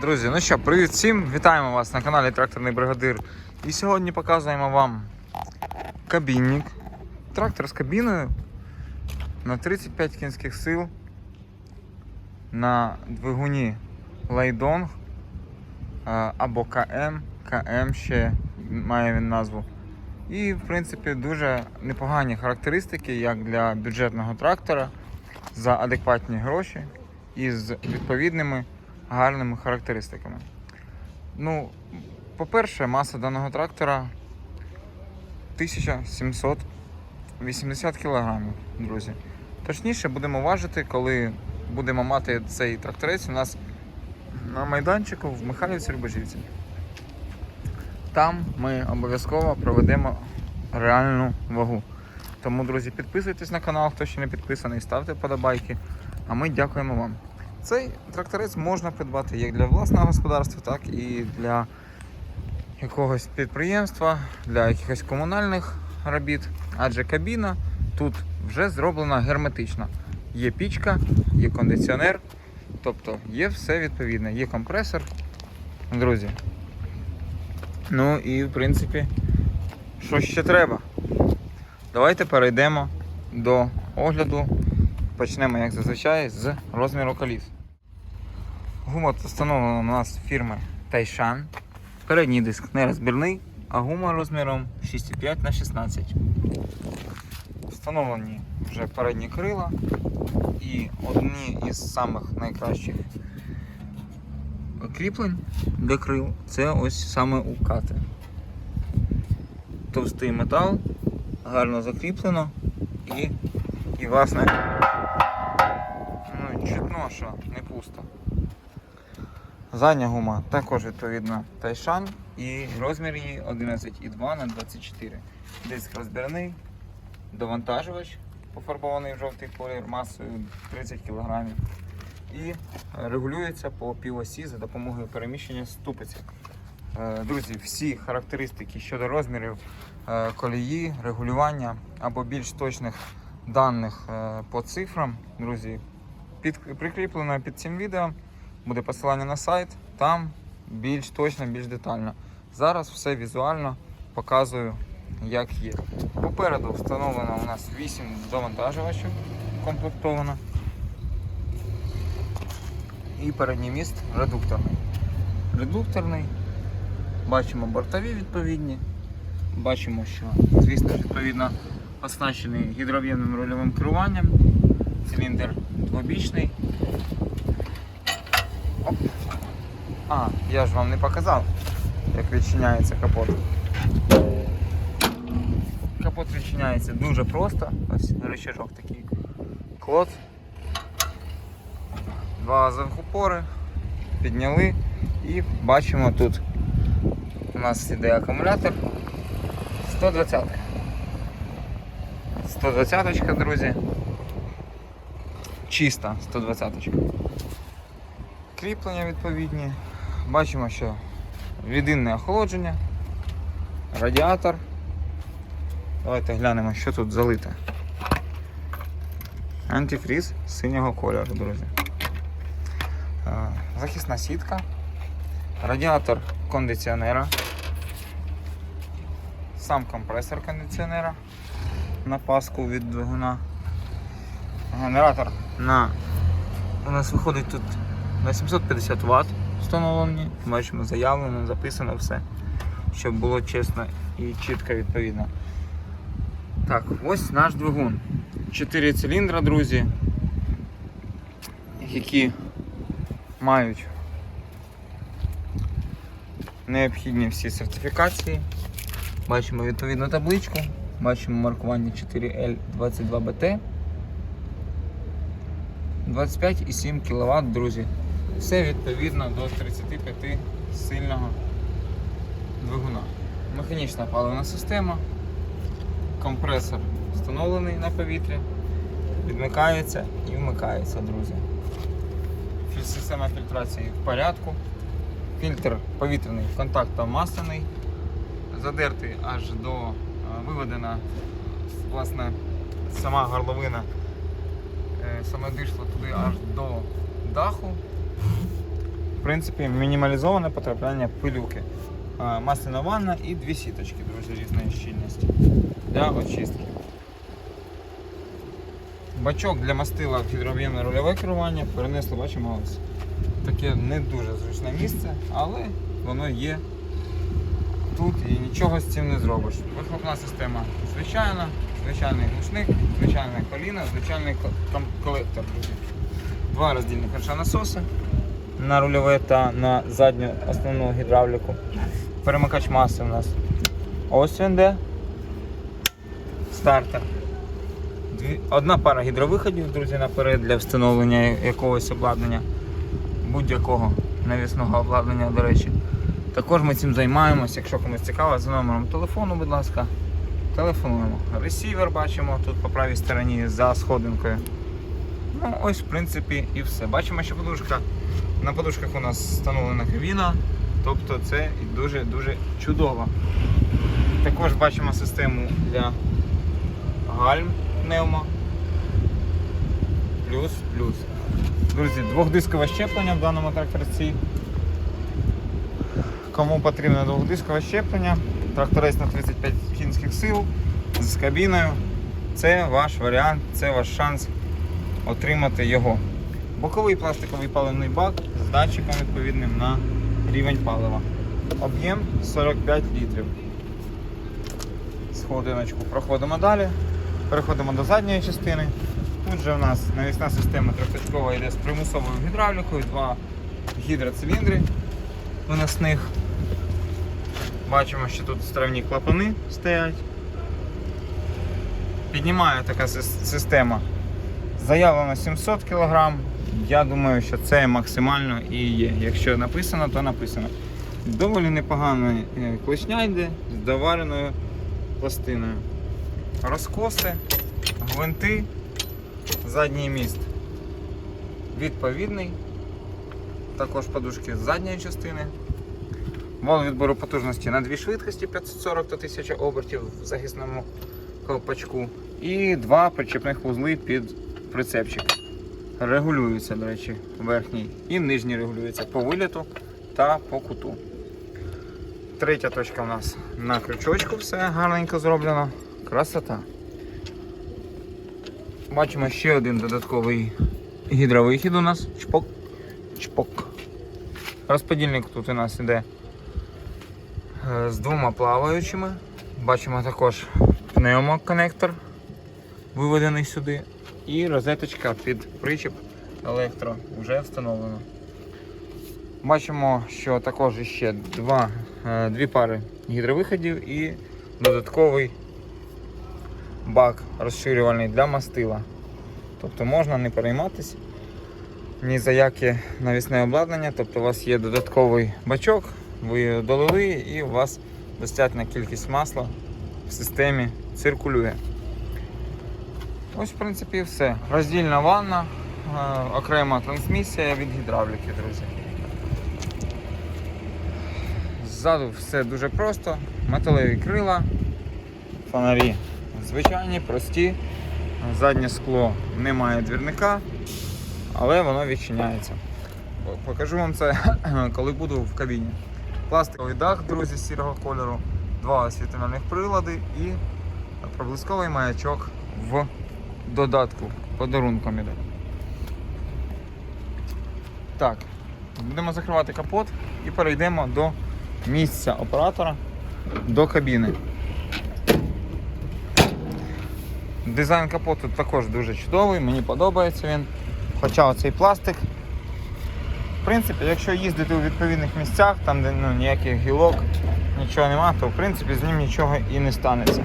Друзі, ну що, привіт всім! Вітаємо вас на каналі Тракторний Бригадир. І сьогодні показуємо вам кабінник. Трактор з кабіною на 35 кінських сил на двигуні Лайдонг або КМ, КМ ще має він назву. І, в принципі, дуже непогані характеристики, як для бюджетного трактора за адекватні гроші і з відповідними гарними характеристиками. Ну, по-перше, маса даного трактора 1780 кг, друзі. Точніше, будемо важити, коли будемо мати цей тракторець у нас на майданчику в Михайлівці Рубежівці. Там ми обов'язково проведемо реальну вагу. Тому, друзі, підписуйтесь на канал, хто ще не підписаний, ставте подобайки. А ми дякуємо вам. Цей тракторець можна придбати як для власного господарства, так і для якогось підприємства, для якихось комунальних робіт. Адже кабіна тут вже зроблена герметично. Є пічка, є кондиціонер, тобто є все відповідне, є компресор. Друзі. Ну і в принципі, що ще треба? Давайте перейдемо до огляду. Почнемо, як зазвичай, з розміру коліс. Гума встановлена у нас фірми Тайшан. Передній диск не розбірний, а гума розміром 6,5 на 16. Встановлені вже передні крила і одні із самих найкращих кріплень для крил це ось саме укати. Товстий метал, гарно закріплено і, і власне ну, чутно, що не пусто. Задня гума також відповідно Тайшан і розмір її 11,2 на 24. Диск розбірний, довантажувач пофарбований в жовтий колір масою 30 кг. І регулюється по півосі за допомогою переміщення ступиці. Е, Друзі, всі характеристики щодо розмірів е, колії, регулювання або більш точних даних е, по цифрам, друзі, під, прикріплено під цим відео. Буде посилання на сайт, там більш точно, більш детально. Зараз все візуально показую, як є. Попереду встановлено у нас 8 довантажувачів комплектовано. І передній міст редукторний. Редукторний. Бачимо бортові відповідні. Бачимо, що, звісно, відповідно оснащений гідрооб'ємним рульовим керуванням. Циліндр двобічний. Оп. А, я ж вам не показав, як відчиняється капот. Капот відчиняється дуже просто. Ось рычажок такий. Клот. Два газових упори. Підняли і бачимо тут у нас іде акумулятор 120. 120, друзі. Чиста 120. Кріплення відповідні. Бачимо, що відинне охолодження, радіатор. Давайте глянемо, що тут залите. Антифріз синього кольору, друзі. Е, Захисна сітка, радіатор кондиціонера, сам компресор кондиціонера на паску від двигуна. Генератор на у нас виходить тут на 750 Вт встановлені. Бачимо, заявлено, записано все, щоб було чесно і чітко відповідно. Так, ось наш двигун. 4 циліндра, друзі, які мають необхідні всі сертифікації. Бачимо відповідну табличку, бачимо маркування 4L22BT. 25,7 кВт, друзі. Все відповідно до 35 сильного двигуна. Механічна паливна система, компресор встановлений на повітрі, відмикається і вмикається, друзі. Система фільтрації в порядку. Фільтр повітряний контактно-масляний, задертий аж до е, виведена власне сама горловина е, саме дишло туди аж до даху. В принципі, мінімалізоване потрапляння пилюки. Масляна ванна і дві сіточки, друзі, різної щільності для очистки. Бачок для мастила гідрооб'ємне рульове керування перенесли, бачимо, ось таке не дуже зручне місце, але воно є тут і нічого з цим не зробиш. Вихлопна система звичайна, звичайний глушник, звичайне коліно, звичайний колектор. друзі. Два роздільних насоси на рульове та на задню основну гідравліку. Перемикач маси у нас. Ось він де. Стартер. Дві, одна пара гідровиходів, друзі, наперед для встановлення якогось обладнання, будь-якого навісного обладнання, до речі. Також ми цим займаємося, якщо комусь цікаво, за номером телефону, будь ласка, телефонуємо. Ресівер бачимо тут по правій стороні за сходинкою. Ну, ось, в принципі, і все. Бачимо, що подушка. На подушках у нас встановлена кабіна, тобто це дуже-дуже чудово. Також бачимо систему для гальм пневмо. Плюс, плюс. Друзі, двохдискове щеплення в даному тракторці. Кому потрібно двохдискове щеплення, тракторець на 35 кінських сил з кабіною. Це ваш варіант, це ваш шанс отримати його. Боковий пластиковий паливний бак з датчиком відповідним на рівень палива. Об'єм 45 літрів. Сходиночку проходимо далі. Переходимо до задньої частини. Тут же у нас навісна система трьохточкова йде з примусовою гідравлікою, два гідроциліндри виносних. Бачимо, що тут стравні клапани стоять. Піднімає така система. Заявлено 700 кг. Я думаю, що це максимально і є. Якщо написано, то написано. Доволі непогана е, клешня йде з довареною пластиною. Розкоси, гвинти, задній міст відповідний. Також подушки з задньої частини. Вал відбору потужності на дві швидкості 540 та 1000 обертів в захисному колпачку. І два причепних вузли під прицепчик. Регулюються, до речі, верхній і нижній регулюються по виліту та по куту. Третя точка у нас на крючочку все гарненько зроблено. Красота. Бачимо ще один додатковий гідровихід у нас. Чпок. Чпок. Розподільник тут у нас іде е, з двома плаваючими. Бачимо також пневмоконнектор виведений сюди. І розеточка під причіп електро вже встановлена. Бачимо, що також ще два, е, дві пари гідровиходів і додатковий бак розширювальний для мастила. Тобто можна не перейматися ні за яке навісне обладнання. Тобто у вас є додатковий бачок, ви долили і у вас достатня кількість масла в системі циркулює. Ось, в принципі, все. Роздільна ванна, е, окрема трансмісія від гідравліки, друзі. Ззаду все дуже просто. Металеві крила, фонарі звичайні, прості. Заднє скло немає двірника, але воно відчиняється. Покажу вам це, коли буду в кабіні. Пластиковий дах, друзі, сірого кольору, два освітлювальних прилади і проблисковий маячок в додатку подарунком іде. Так, будемо закривати капот і перейдемо до місця оператора до кабіни. Дизайн капоту також дуже чудовий, мені подобається він. Хоча оцей пластик. В принципі, якщо їздити у відповідних місцях, там де ну, ніяких гілок, нічого нема, то в принципі з ним нічого і не станеться.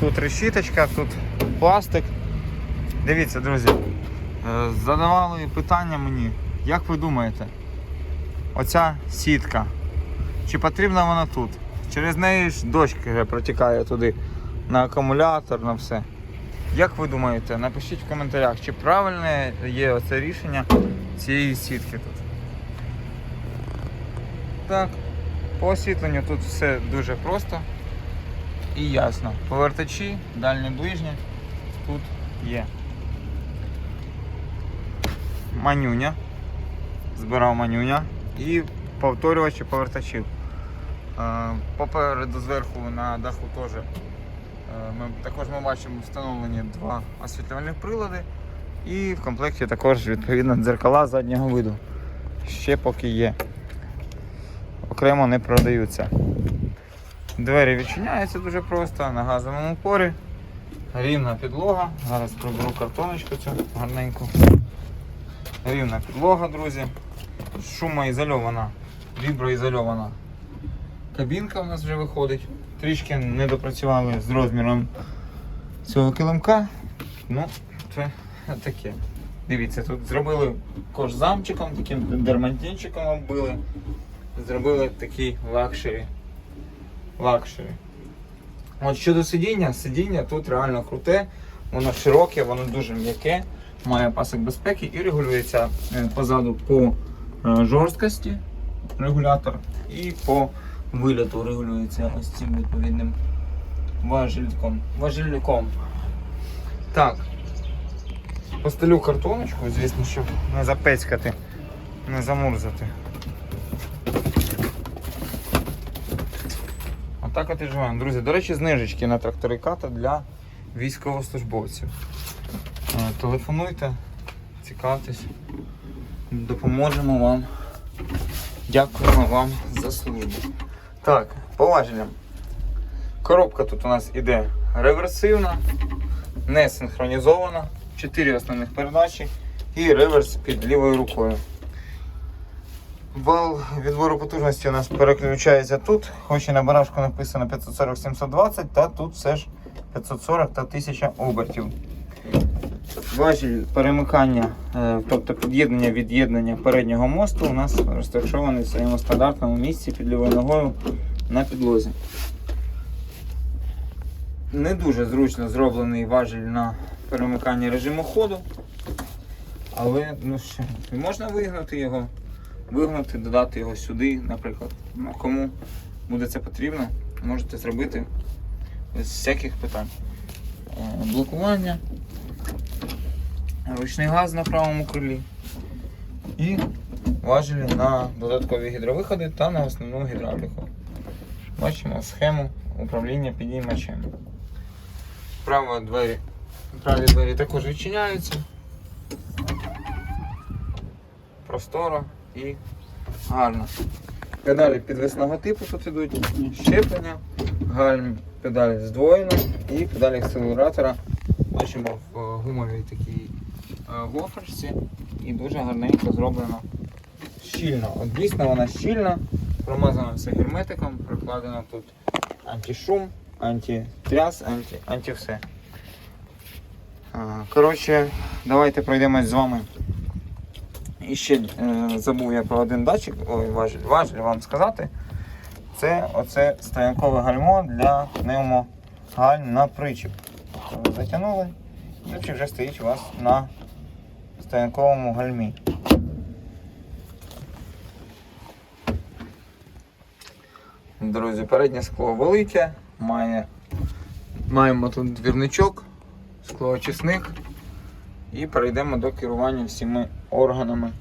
Тут решіточка, тут пластик. Дивіться, друзі, е, задавали питання мені, як ви думаєте, оця сітка, чи потрібна вона тут? Через неї ж дощ вже протікає туди на акумулятор, на все. Як ви думаєте, напишіть в коментарях, чи правильне є оце рішення цієї сітки тут. Так, по освітленню тут все дуже просто і ясно. Повертачі, дальні ближні тут є. Манюня. Збирав манюня. і повторювачі повертачів. Е, Попереду зверху на даху теж е, ми, також ми бачимо встановлені два освітлювальних прилади. І в комплекті також відповідно дзеркала заднього виду. Ще поки є. Окремо не продаються. Двері відчиняються дуже просто на газовому порі. Рівна підлога. Зараз приберу картоночку цю гарненьку. Рівна підлога, друзі. Шумоізольована, віброізольована кабінка у нас вже виходить. Трішки не допрацювали з розміром цього килимка. Ну, це таке. Дивіться, тут зробили кожзамчиком, таким дермантинчиком оббили. Зробили такий лакшері. Лакшері. От щодо сидіння, сидіння тут реально круте, воно широке, воно дуже м'яке, має пасок безпеки і регулюється е, позаду по е, жорсткості регулятор і по виліту регулюється ось цим відповідним важельком. важельником. Так. Постелю картоночку, звісно, щоб не запецькати, не замурзати. Отак от і живемо. Друзі, до речі, знижечки на трактори ката для військовослужбовців. Е, Телефонуйте, цікавтесь, допоможемо вам. Дякуємо вам за службу. Так, по. Коробка тут у нас іде реверсивна, не синхронізована, 4 основних передачі і реверс під лівою рукою. Вал відбору потужності у нас переключається тут, хоч і на барашку написано 540-720, та тут все ж 540 та 1000 обертів. Важіль перемикання, е, тобто під'єднання від'єднання переднього мосту у нас розташований в своєму стандартному місці під лівою ногою на підлозі. Не дуже зручно зроблений важіль на перемикання режиму ходу, але ну, що, можна вигнути його, вигнути, додати його сюди, наприклад. Ну, кому буде це потрібно, можете зробити без всяких питань. Е, Блокування, ручний газ на правому крилі і важелі на додаткові гідровиходи та на основну гідравліку. Бачимо схему управління підіймачем. Праві двері, праві двері також відчиняються. Просторо і гарно. Педалі підвісного типу тут ідуть, щеплення, гальм педалі здвоєна і педалі акселератора. Бачимо в гумовій такій е, гофрочці і дуже гарненько зроблено щільно. От дійсно вона щільна, промазано все герметиком, прикладено тут антишум, антитряс, анті, анті все. Коротше, давайте пройдемось з вами. І ще е, забув я про один датчик, ой, важіль, важіль вам сказати. Це оце стоянкове гальмо для пневмогальм на причіп. Тобто Затягнули, ключик вже стоїть у вас на стоянковому гальмі. Друзі, переднє скло велике, має, маємо тут двірничок, склоочисник і перейдемо до керування всіми органами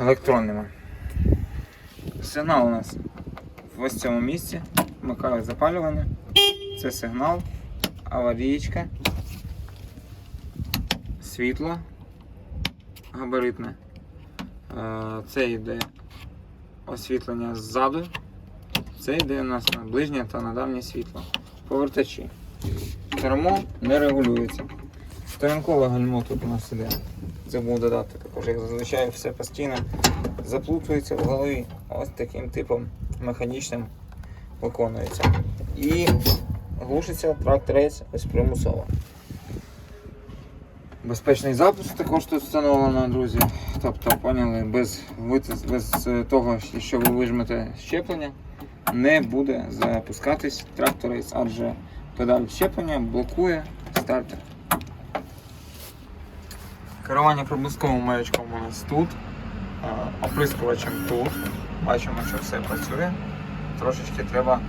електронними. Сигнал у нас в ось цьому місці. Вмикаю запалювання. Це сигнал, аварієчка, світло габаритне. Е, Це йде освітлення ззаду. Це йде у нас на ближнє та на дальнє світло. Повертачі. Кермо не регулюється. Стоянкове гальмо тут у нас іде. Забув додати також, як зазвичай все постійно заплутується в голові. Ось таким типом механічним виконується. І глушиться тракторець ось примусово. Безпечний запуск також тут встановлено, друзі. Тобто, поняли, без, без е, того, що ви вижмете щеплення, не буде запускатись тракторець, адже педаль щеплення блокує стартер. Керування проблисковим маячком у нас тут, оприскувачем тут. Бачимо, що все працює. Трошечки треба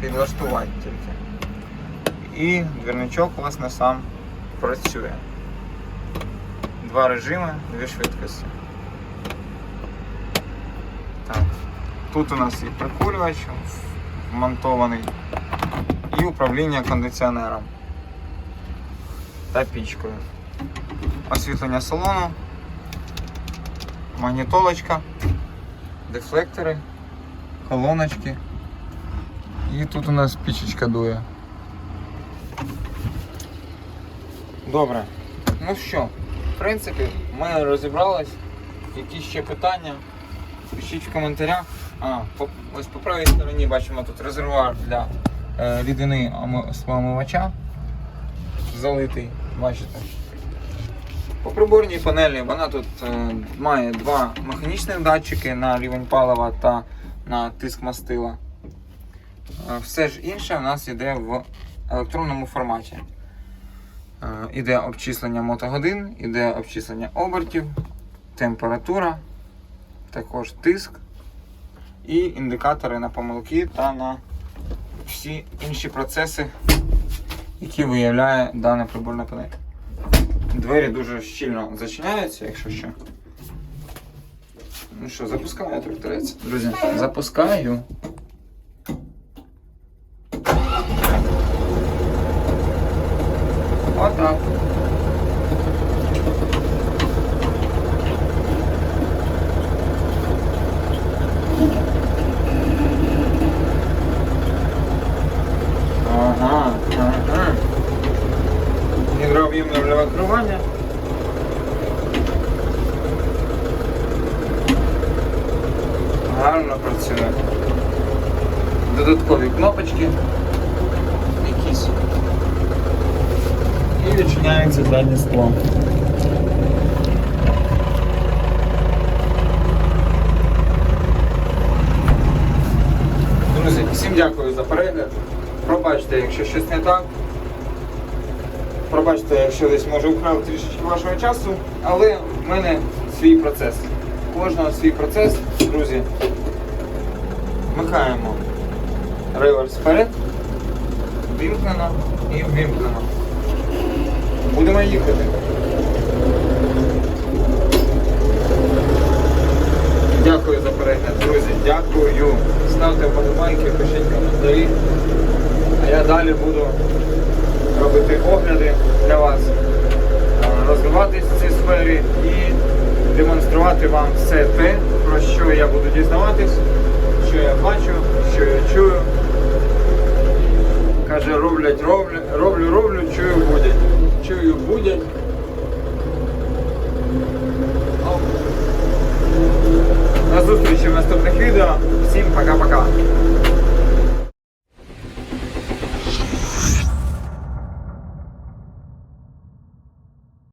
підлаштувати тільки. І двірничок, власне, сам працює. Два режими, дві швидкості. Тут у нас і прикурювач вмонтований, і управління кондиціонером та пічкою. Освітлення салону, магнітолочка, дефлектори, колоночки. І тут у нас пічечка дує. Добре. Ну що, В принципі, ми розібрались. Які ще питання? Пишіть в коментарях. А, по, ось по правій стороні бачимо тут резервуар для е, рідини омивача омивача. Залитий, бачите. По приборній панелі вона тут е, має два механічних датчики на рівень палива та на тиск мастила. Е, Все ж інше у нас йде в електронному форматі. Е, Іде обчислення мотогодин, іде обчислення обертів, температура, також тиск і індикатори на помилки та на всі інші процеси, які виявляє дана приборна панель. Двері дуже щільно зачиняються, якщо що. Ну що, запускаю тракторець. Друзі, запускаю. Отак. Ага, ага. Гідрооб'ємне вліве керування. Гарно працює. Додаткові кнопочки. Якісь. І відчиняється заднє скло. Друзі, всім дякую за перегляд. Пробачте, якщо щось не так. Пробачте, якщо десь може украв трішечки вашого часу, але в мене свій процес. Кожного свій процес, друзі. Вмикаємо реверс вперед, вимкнено і вимкнено. Будемо їхати. Дякую за перегляд, друзі. Дякую. Ставте вподобайки, пишіть коментарі. А я далі буду робити огляди для вас, е, розвиватись в цій сфері і демонструвати вам все те, про що я буду дізнаватись, що я бачу, що я чую. Каже, роблять, роблю, роблю, роблю, чую, будять. Чую, будять. До зустрічі в наступних відео. Всім пока-пока.